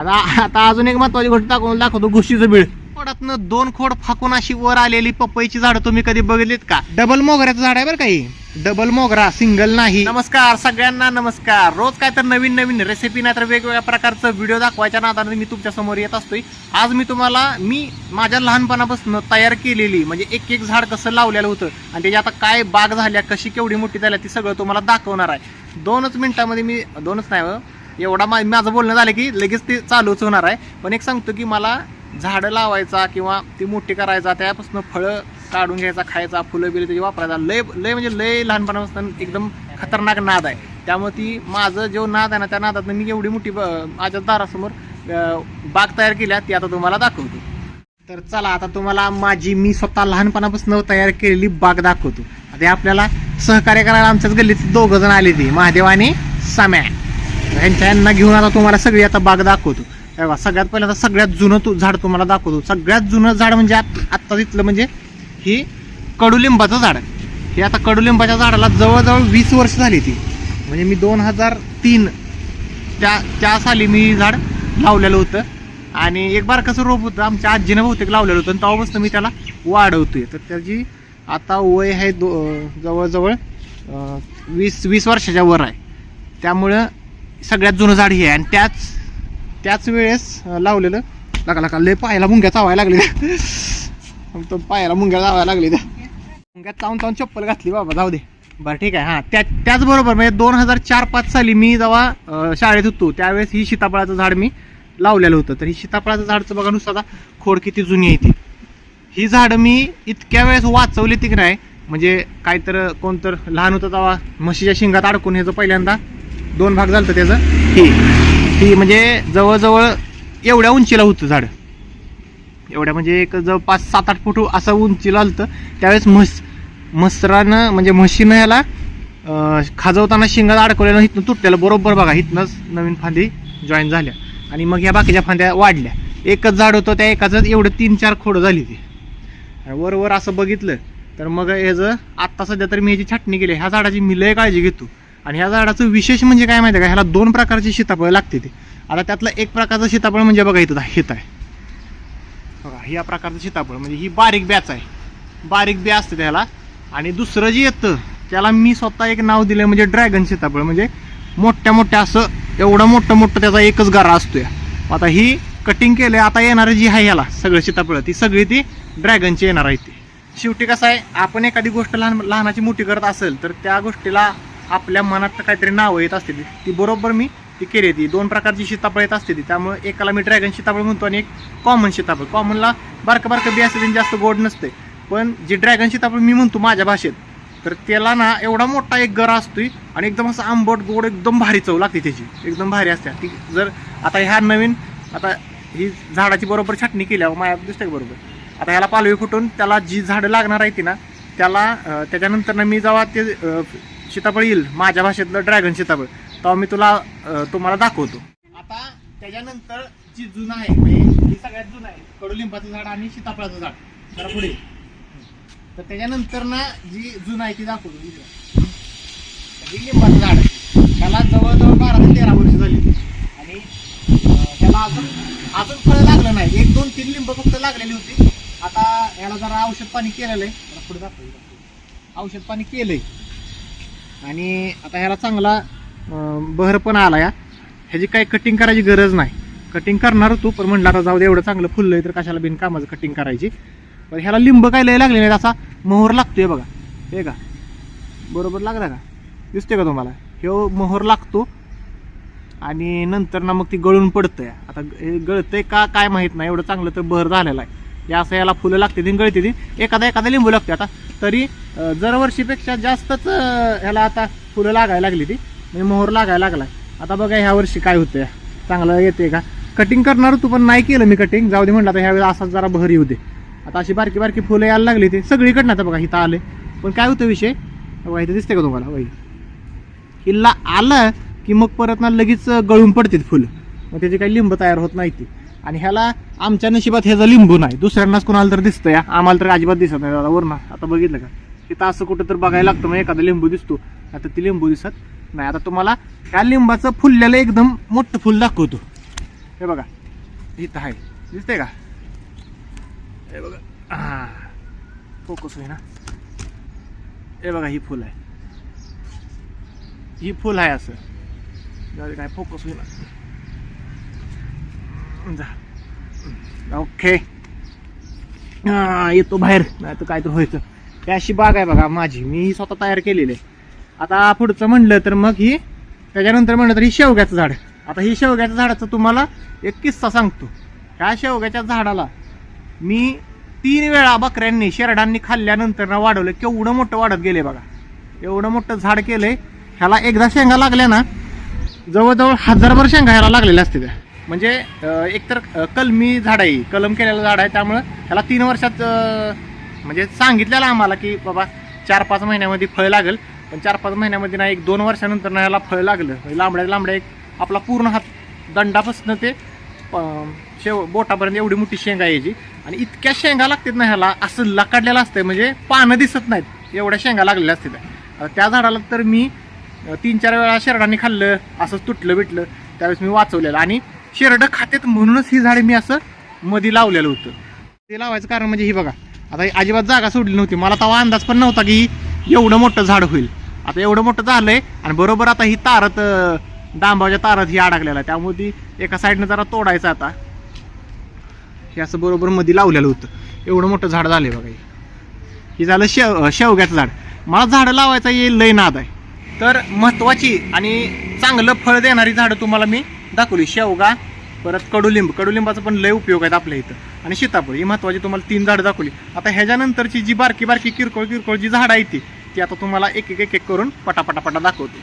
आता आता अजून एक महत्वाची गोष्ट दाखवून दाखवतो घुशीचं बीळ. खोडातनं दोन खोड फाकून अशी वर आलेली पपईची झाडं तुम्ही कधी बघितलीत का? डबल मोगऱ्याचं झाड आहे बरं काही. डबल मोगरा सिंगल नाही. नमस्कार सगळ्यांना नमस्कार. रोज काय तर नवीन नवीन रेसिपी नाही तर वेगवेगळ्या प्रकारचं व्हिडिओ दाखवायच्या नादाने मी तुमच्यासमोर येत असतोय. आज मी तुम्हाला मी माझ्या लहानपणापासून तयार केलेली म्हणजे एक एक झाड कसं लावलेलं होतं आणि त्याची आता काय बाग झाल्या कशी केवढी मोठी झाल्या ती सगळं तुम्हाला दाखवणार आहे. दोनच मिनिटामध्ये मी दोनच नाही हो, एवढा मा- माझं बोलणं झालं की लगेच ते चालूच होणार आहे. पण एक सांगतो की मला झाडं लावायचा किंवा ती मोठी करायचा त्यापासून फळं काढून घ्यायचा खायचा फुलं बिलं त्याची वापरायचा. लय लय म्हणजे लय लहानपणापासून एकदम खतरनाक नाद आहे. त्यामुळे ती माझं जो नाद आहे ना त्या नादातनं मी एवढी मोठी ब- माझ्या दारासमोर बाग तयार केल्या ती आता तुम्हाला दाखवतो. तर चला आता तुम्हाला माझी मी स्वतः लहानपणापासून तयार केलेली बाग दाखवतो. आता आपल्याला सहकार्य करायला आमच्याच गल्लीत दोघं जण आले ते महादेव आणि सम्या. ह्यांच्या यांना घेऊन आता तुम्हाला सगळी आता बाग दाखवतो. सगळ्यात पहिलं आता सगळ्यात जुनं तू झाड तुम्हाला दाखवतो. सगळ्यात जुनं झाड म्हणजे आत्ता तिथलं म्हणजे ही कडुलिंबाचं झाड. हे आता कडुलिंबाच्या झाडाला जवळजवळ वीस वर्ष झाली ती. म्हणजे मी दोन हजार तीन त्या त्या साली मी झाड लावलेलं होतं. आणि एक बार कसं रोप होतं. आमच्या आजीनं बहुतेक लावलेलं होतं. आणि तेव्हापासून मी त्याला वाढवतोय. तर त्याची आता वय आहे दो जवळजवळ वीस वीस वर्षाच्या वर आहे. त्यामुळं सगळ्यात जुनं झाड हे आहे. आणि त्याच त्याच वेळेस लावलेलं लका लका लय पायाला मुंग्या चावायला लागले. तो पायाला मुंग्या चावायला लागले त्या. मुंग्यात चावून चावून चप्पल घातली बाबा जाऊ दे. बरं ठीक आहे. हां त्या त्याचबरोबर म्हणजे दोन हजार चार पाच साली मी जेव्हा शाळेत होतो त्यावेळेस ही सीताफळाचं झाड मी लावलेलं होतं. तर ही सीताफळाचं झाडचं बघा नुसता खोड किती जुनी आहे ती. ही झाडं मी इतक्या वेळेस वाचवली ती की नाही. म्हणजे काय तर कोणतर लहान होतं तेव्हा म्हशीच्या शिंगात अडकून ह्याचं पहिल्यांदा दोन भाग झालं त्याचं? ही. ही म्हणजे जवळजवळ एवढ्या उंचीला होतं झाड. एवढ्या म्हणजे एक जवळ पाच सात आठ फूट असं उंचीला आलं त्यावेळेस म्हस म्हसरानं म्हणजे म्हशीनं ह्याला खाजवताना शिंगात अडकवलेलं इथनं तुटलेलं. बरोबर बघा इथनंच नवीन फांदी जॉईन झाल्या. आणि मग ह्या बाकीच्या फांद्या वाढल्या. एकच झाड होतं त्या एकाच एवढं तीन चार खोडं झाली ती. आणि वर वर असं बघितलं तर मग ह्याचं आत्ता सध्या तर मी ह्याची छाटणी केली. ह्या झाडाची मी लय काळजी घेतो. आणि ह्या झाडाचं विशेष म्हणजे काय माहिती आहे का? ह्याला दोन प्रकारची सीताफळ लागते ते. आता त्यातलं एक प्रकारचं सीताफळ म्हणजे बघा इथं हेत आहे. बघा या प्रकारचं सीताफळ म्हणजे ही बारीक ब्याच आहे. बारीक ब्या असते त्याला. आणि दुसरं जे येतं त्याला मी स्वतः एक नाव दिलं म्हणजे ड्रॅगन सीताफळ. म्हणजे मोठ्या मोठ्या असं एवढं मोठं मोठं त्याचा एकच गारा असतोय. आता ही कटिंग केलं आता येणारं जी आहे ह्याला सगळं सीताफळ ती सगळी ती ड्रॅगनची येणार आहे ती. शेवटी कसं आहे आपण एखादी गोष्ट लहान लहानाची मोठी करत असेल तर त्या गोष्टीला आपल्या मनात काहीतरी नावं येत असते ती बरोबर मी ती केली ती दोन प्रकारची सीताफळ येत असते ती त्यामुळे एकाला मी ड्रॅगन सीताफळ म्हणतो आणि एक कॉमन सीताफळ. कॉमनला बारकं बारकं बी असते त्यांनी जास्त गोड नसते. पण जे ड्रॅगन सीताफळ मी म्हणतो माझ्या भाषेत तर त्याला ना एवढा मोठा एक गर असतोय आणि एकदम असं आंबट गोड एकदम भारी चव लागते त्याची. एकदम भारी असते. ती जर आता ह्या नवीन आता ही झाडाची बरोबर छाटणी केल्यावर माझ्या दिसते बरोबर? आता ह्याला पालवी फुटून त्याला जी झाडं लागणार आहे ती ना त्याला त्याच्यानंतर ना मी जेव्हा ते सीताफळ येईल माझ्या भाषेतलं ड्रॅगन सीताफळ. तेव्हा मी तुला तुम्हाला दाखवतो. आता त्याच्यानंतर जी जुनं आहे म्हणजे ही सगळ्यात जुनं आहे कडुलिंबाचं झाड आणि सीताफळाचं झाड. जरा पुढे. तर त्याच्यानंतर ना जी जुनं आहे ती दाखवतो इकडं. ही लिंबाचं झाड आहे. त्याला जवळजवळ बारा ते तेरा वर्ष झाली. आणि त्याला अजून अजून फळं लागलं नाही. एक दोन तीन लिंब फक्त लागलेली होती. आता याला जरा औषध पाणी केलेलं आहे. जरा पुढे दाखवतो औषध पाणी केलंय. आणि आता ह्याला चांगला बहर पण आला या ह्याची काही कटिंग करायची गरज नाही. कटिंग करणार तू पण म्हणलं आता जाऊ दे एवढं चांगलं फुललंय तर कशाला बिनकामाचं कटिंग करायची. पण ह्याला लिंब काय लय लागले नाही असा मोहर लागतोय बघा. हे का? बरोबर लागला का? दिसतोय का तुम्हाला? ह्यो मोहर लागतो आणि नंतर ना मग ती गळून पडतंय. आता हे गळतंय का काय माहीत नाही. एवढं चांगलं तर बहर झालेला आहे. या असं याला फुलं लागते ती गळते ती. एखादा एखादा लिंबू लागते आता. तरी दरवर्षीपेक्षा जास्तच ह्याला आता फुलं लागायला लागली ती. म्हणजे मोहर लागायला लागला आता बघा ह्या वर्षी काय होतंय. चांगलं येते का? कटिंग करणार तू पण नाही केलं मी कटिंग जाऊ दे म्हणलं आता ह्यावेळेस असाच जरा बहर येऊ दे आता अशी बारकी बारकी फुलं यायला लागली ते. सगळीकडनं आता बघा इथं आले. पण काय होतं विषय? बघा इथं दिसते का तुम्हाला? वाई हिला आलं की मग परत ना लगेच गळून पडतात फुलं. मग त्याची काही लिंब तयार होत नाही ती. आणि ह्याला आमच्या नशिबात ह्याचा लिंबू नाही. दुसऱ्यांनाच कोणाला तर दिसतं या आम्हाला तर अजिबात दिसत नाही दादा. वरना. आता बघितलं का? तिथं असं कुठं तर बघायला लागतं मग एखादा लिंबू दिसतो. आता ती लिंबू दिसत नाही. आता तुम्हाला ह्या लिंबाचं फुललेलं एकदम मोठं फुल दाखवतो. हे बघा. इथं आहे. दिसतंय का? हे बघा. हा. फोकस होई ना हे बघा ही फुल आहे. ही फुल आहे असं. काय फोकस होईना. ओके. हा येतो बाहेर. नाही तर काय तर व्हायचं. ही अशी बाग आहे बघा माझी. मी ही स्वतः तयार केलेली आहे. आता पुढचं म्हणलं तर मग ही त्याच्यानंतर म्हणलं तर ही शेवग्याचं झाड. आता ही शेवग्याच्या झाडाचं तुम्हाला एक किस्सा सांगतो. ह्या शेवग्याच्या झाडाला मी तीन वेळा बकऱ्यांनी शेरडांनी खाल्ल्यानंतर ना वाढवलं. केवढं मोठं वाढत गेले बघा. एवढं मोठं झाड केलंय. ह्याला एकदा शेंगा लागल्या ना जवळजवळ हजारभर शेंगा ह्याला लागलेल्या असते त्या. म्हणजे एकतर कलमी झाड आहे कलम केलेलं झाड आहे त्यामुळं ह्याला तीन वर्षात म्हणजे सांगितलेलं आम्हाला की बाबा चार पाच महिन्यामध्ये फळ लागेल. पण चार पाच महिन्यामध्ये ना एक दोन वर्षानंतर ना ह्याला फळ लागलं. म्हणजे लांबड्या लांबड्या एक आपला पूर्ण हात दंडापासून ते शेव बोटापर्यंत एवढी मोठी शेंगा यायची. आणि इतक्या शेंगा लागतात ना ह्याला असं लकाडलेलं असतं म्हणजे पानं दिसत नाहीत. एवढ्या शेंगा लागलेल्या असतात. त्या झाडाला तर मी तीन चार वेळा शेरडांनी खाल्लं असंच तुटलं बिटलं त्यावेळेस मी वाचवलेलं. आणि शेरडं खात्यात म्हणूनच ही झाडे मी असं मध्ये लावलेलं होतं. ते लावायचं कारण म्हणजे ही बघा आता ही अजिबात जागा सोडली नव्हती. मला तेव्हा अंदाज पण नव्हता की एवढं मोठं झाड होईल. आता एवढं मोठं झालंय आणि बरोबर आता ही तारत डांबाच्या तारात ही अडकलेला आहे. त्यामुळे ती एका साईडनं जरा तोडायचं आता. हे असं बरोबर मध्ये लावलेलं होतं. एवढं मोठं झाड झालंय बघा हे. झालं शेव शेवग्याचं झाड. मला झाडं लावायचा येईल लय नाद आहे. तर महत्वाची आणि चांगलं फळ देणारी झाडं तुम्हाला मी दाखवली शेवगा परत कडुलिंब. कडुलिंबाचा पण लय उपयोग आहेत आपल्या इथं. आणि सीताफळ ही महत्वाची तुम्हाला तीन झाडं दाखवली. आता ह्याच्यानंतरची जी बारकी बारकी किरकोळ किरकोळ जी झाडं आहेत ती ती आता तुम्हाला एक एक एक एक करून पटापटापटा दाखवतो.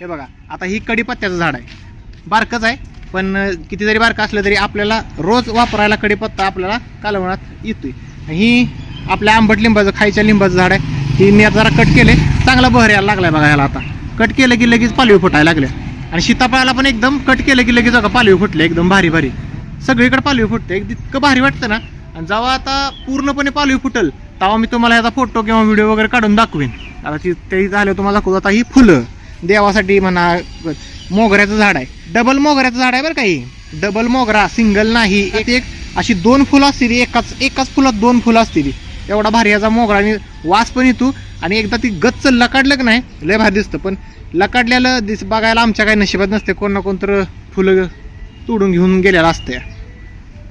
हे बघा आता ही कडीपत्त्याचं झाड आहे. बारकच आहे पण किती जरी बारकं असलं तरी आपल्याला रोज वापरायला कडीपत्ता आपल्याला कालवणात येतोय. ही आपल्या आंबट लिंबाचं खायच्या लिंबाचं झाड आहे. ही मी जरा कट केले. चांगला बहर यायला लागलाय बघा ह्याला आता. कट केलं की लगेच पालवी फुटायला लागल्या. आणि सीताफळाला पण एकदम कट केलं की लगेच बघा पालवी फुटले एकदम भारी भारी. सगळीकडे पालवी फुटते एक इतकं भारी वाटतं ना. आणि जेव्हा आता पूर्णपणे पालवी फुटल तेव्हा मी तुम्हाला याचा फोटो किंवा व्हिडिओ वगैरे काढून दाखवेन. आता ती ते झालं तुम्हाला दाखवतो. आता ही फुलं देवासाठी म्हणा मोगऱ्याचं झाड आहे. डबल मोगऱ्याचं झाड आहे बरं काही डबल मोगरा सिंगल नाही. एक एक अशी दोन फुलं असतील एकाच एकाच फुलात दोन फुलं असतील. एवढा भारी याचा मोगरा आणि वास पण येतो. आणि एकदा ती गच्च लकाडलं की नाही लय भारी दिसतं. पण लकाडलेलं दिस बघायला आमच्या काही नशिबात नसते. कोण ना कोणतं फुलं तोडून घेऊन गेलेलं असतं.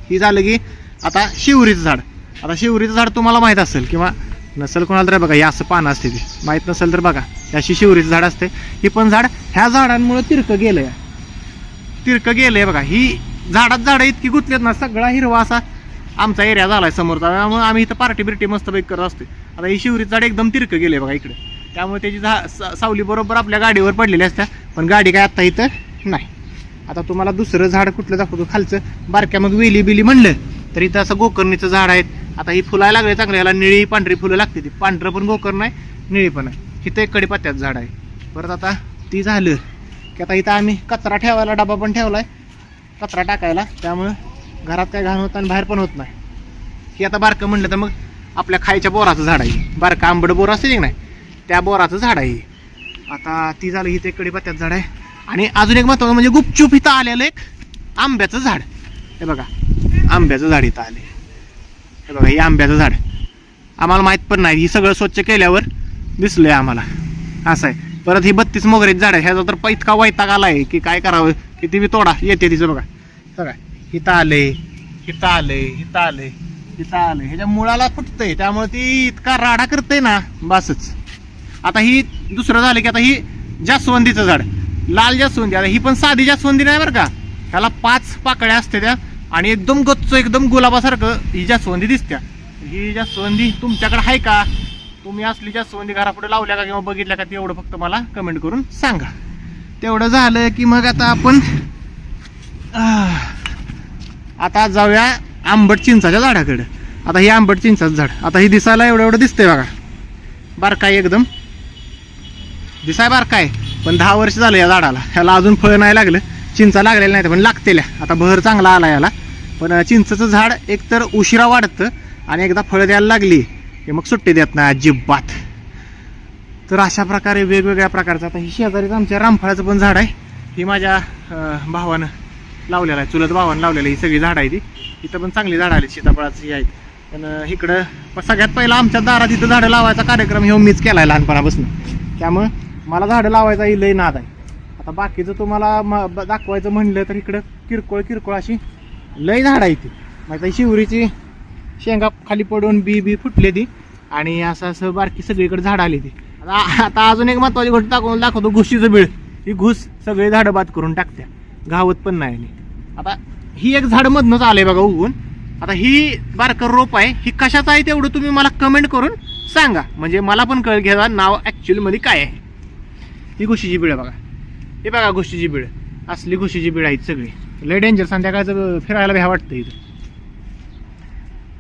ही झालं की आता शिवरीचं झाड. आता शिवरीचं झाड तुम्हाला माहीत असेल किंवा नसेल कोणाला तरी बघा हे असं पानं असते ती. माहीत नसेल तर बघा हे अशी शिवरीचं झाड असते. ही पण झाड ह्या झाडांमुळे तिरकं गेलं आहे तिरकं गेलं आहे बघा. ही झाडात झाडं इतकी गुंतलेत ना सगळा हिरवा असा आमचा एरिया झाला आहे समोरचा. त्यामुळे आम्ही इथं पार्टी बिर्टी मस्त पैकी करत असतो आता ही शिवरीचं झाड एकदम तिरकं गेले बघा इकडे. त्यामुळे त्याची झा सा- सावली बरोबर आपल्या गाडीवर पडलेली असत्या. पण गाडी काय आता इथं नाही. आता तुम्हाला दुसरं झाड कुठलं दाखवतो. खालचं बारक्या मग वेली बिली म्हणलं तर इथं असं गोकर्णीचं झाड आहे आता ही फुलायला लागले चांगलं. याला निळी पांढरी फुलं लागते ती. पांढरं पण गोकर्ण आहे निळी पण आहे. इथं एक कडीपत्त्याचं झाड आहे. परत आता ती झालं की आता इथं आम्ही कचरा ठेवायला डबा पण ठेवला आहे कचरा टाकायला. त्यामुळं घरात काय घाण होतं आणि बाहेर पण होत नाही. की आता बारकं म्हणलं तर मग आपल्या खायच्या बोराचं झाड आहे. बारकं आंबट बोर असते की नाही? त्या बोराचं झाड आहे. आता ती झालं इथे कडीपत्त्याचं झाड आहे. आणि अजून एक महत्त्वाचं म्हणजे गुपचूप इथं आलेलं एक आंब्याचं झाड. हे बघा आंब्याचं झाड इथं आले हे बघा हे आंब्याचं झाड. आम्हाला माहीत पण नाही. ही सगळं स्वच्छ केल्यावर दिसलंय आम्हाला. असं आहे. परत ही बत्तीस मोगऱ्याची झाड आहे ह्याचा तर इतका वैताग आहे की काय करावं? किती बी तोडा येते तिचं बघा. सगळं हिथं आले हिथं आले हिथं आले हिथं आले ह्याच्या मुळाला फुटतंय. त्यामुळे ती इतका राडा करते ना बसच. आता ही दुसरं झालं की आता ही जास्वंदीचं झाड. लाल जास्वंदी. आता ही पण साधी जास्वंदी नाही बरं का? ह्याला पाच पाकळ्या असते त्या आणि एकदम गच्च एकदम गुलाबासारखं ही जास्वंदी दिसत्या. ही जास्वंदी तुमच्याकडे आहे का? तुम्ही असली जास्वंदी घरापुढे लावल्या का किंवा बघितल्या का ते एवढं फक्त मला कमेंट करून सांगा. तेवढं झालं की मग आता आपण आता जाऊया आंबट चिंचाच्या झाडाकडे. आता ही आंबट चिंचाचं झाड. आता ही दिसायला एवढं एवढं दिसतंय बघा. बारकाय एकदम. दिसाय बारकाय. पण दहा वर्ष झालं या झाडाला. ह्याला अजून फळ नाही लागलं. चिंचा लागलेल्या नाही पण लागतेल्या. आता बहर चांगला आला याला. पण चिंचचं झाड एकतर उशिरा वाढतं आणि एकदा फळं द्यायला लागली की मग सुट्टी देत नाही अजिबात. तर अशा प्रकारे वेगवेगळ्या प्रकारचं. आता ही शेजारीच आमच्या रामफळाचं पण झाड आहे. ही माझ्या भावानं लावलेला आहे. चुलत भावानं लावलेलं ही सगळी झाडं आहे ती. इथं पण चांगली झाडं आली सीताफळाची आहेत. पण इकडं पण सगळ्यात पहिला आमच्या दारात इथं झाडं लावायचा कार्यक्रम हे मीच केला आहे लहानपणापासून. त्यामुळं मला झाडं लावायचा ही लई नाद आहे. आता बाकीचं तुम्हाला म- दाखवायचं म्हणलं तर इकडं किरकोळ किरकोळ अशी लई झाडं आहे ती. माहिती शिवरीची शेंगा खाली पडून बी बी फुटले ती आणि असं असं बारकी सगळीकडे झाडं आली ती. आता आता अजून एक महत्वाची गोष्ट दाखवून दाखवतो घुशीचं बीळ. ही घुस सगळी झाडं बाद करून टाकत्या. गावत पण नाही. आता ही एक झाड मधनंच आलंय बघा उगवून. आता ही बारकर रोप आहे ही कशाचं आहे तेवढं तुम्ही मला कमेंट करून सांगा. म्हणजे मला पण कळ घ्या नाव ऍक्च्युअली मध्ये काय आहे. ही घुशीची बिळ बघा. हे बघा घुशीची बिळ. असली घुशीची बिळ आहेत सगळी. लय डेंजर संध्याकाळचं फिरायला भ्या वाटतं इथं.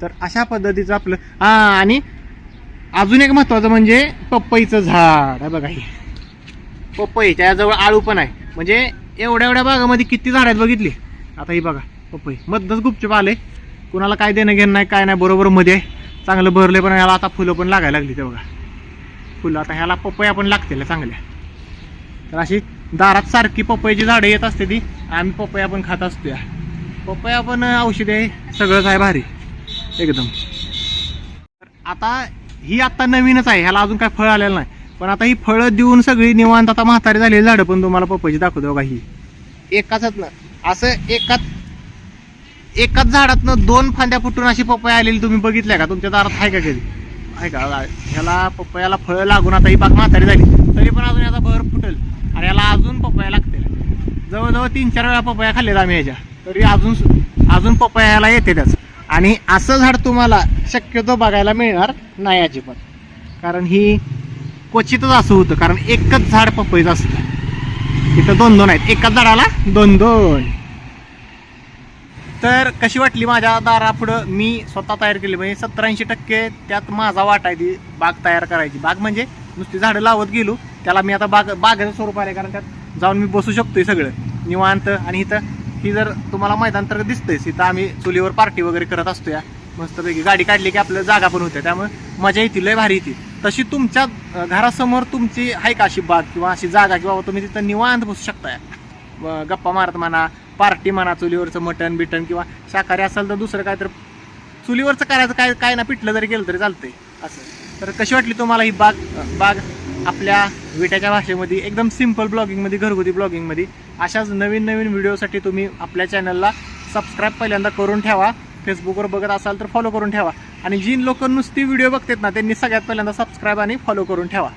तर अशा पद्धतीचं आपलं हा आणि अजून एक महत्वाचं म्हणजे पपईचं झाड आहे बघा हे. पपई त्याजवळ आळू पण आहे. म्हणजे एवढ्या एवढ्या बागामध्ये किती झाड आहेत बघितली? आता ही बघा पपई मधनच गुपचूप आले कुणाला काय देणं घेणं नाही काय नाही बरोबर मध्ये आहे. चांगलं भरले पण ह्याला आता फुलं पण लागायला लागली ते बघा. फुलं आता ह्याला पपई पण लागतील चांगल्या. तर अशी दारात सारखी पपईची झाडं येत असते ती आम्ही पपई पण खात असतो या पपई पण औषध आहे सगळंच आहे भारी. एकदम. आता ही आता नवीनच आहे ह्याला अजून काय फळ आलेलं नाही. पण आता ही फळं देऊन सगळी निवांत आता म्हातारी झालेली झाडं पण तुम्हाला पपईची दाखवतो बघा ही. एकाच ना. असं एकाच एकाच झाडातनं दोन फांद्या फुटून अशी पपया आलेली तुम्ही बघितल्या का? तुमच्या दारात आहे का कधी? आहे का? ह्याला पपयाला फळं लागून आता ही बाग म्हातारी झाली. तरी पण अजून याचा भर फुटल. आणि याला अजून पपया लागतील. जवळजवळ तीन चार वेळा पपया खाल्लेत आम्ही याच्या तरी अजून अजून पपया याला येते त्याच. आणि असं झाड तुम्हाला शक्यतो बघायला मिळणार नाही अजिबात. कारण ही क्वचितच असं होतं कारण एकच झाड पपईचं असतं. इथं दोन दोन आहेत. एकाच झाडाला दोन दोन. तर कशी वाटली माझ्या दारापुढं मी स्वतः तयार केली. म्हणजे सत्तर ऐंशी टक्के त्यात माझा वाटा आहे ती बाग तयार करायची. बाग म्हणजे नुसती झाडं लावत गेलो त्याला मी आता बाग बागेचं स्वरूप आले कारण त्यात जाऊन मी बसू शकतोय सगळं. निवांत. आणि इथं ही जर तुम्हाला मैदान तर दिसतंयच इथं आम्ही चुलीवर पार्टी वगैरे करत असतो या मस्तपैकी गाडी काढली की आपल्याला जागा पण होत्या. त्यामुळे मजा येते लय भारी येते. तशी तुमच्या घरासमोर तुमची आहे का अशी बाग किंवा अशी जागा किंवा तुम्ही तिथं निवांत बसू शकताय? गप्पा मारत म्हणा पार्टी म्हणा चुलीवरचं मटण बिटन किंवा शाकाहारी असेल तर दुसरं काय तर चुलीवरचं करायचं काय काय ना पिठलं जरी केलं तरी चालतंय. असं. तर कशी वाटली तुम्हाला ही बाग? बाग आपल्या विट्याच्या भाषेमध्ये एकदम सिंपल ब्लॉगिंगमध्ये घरगुती ब्लॉगिंगमध्ये अशाच नवीन नवीन व्हिडिओसाठी तुम्ही आपल्या चॅनलला सबस्क्राईब पहिल्यांदा करून ठेवा. फेसबुकवर बघत असाल तर फॉलो करून ठेवा. आणि जी लोक नुसती व्हिडिओ बघतात ना त्यांनी सगळ्यात पहिल्यांदा सबस्क्राईब आणि फॉलो करून ठेवा.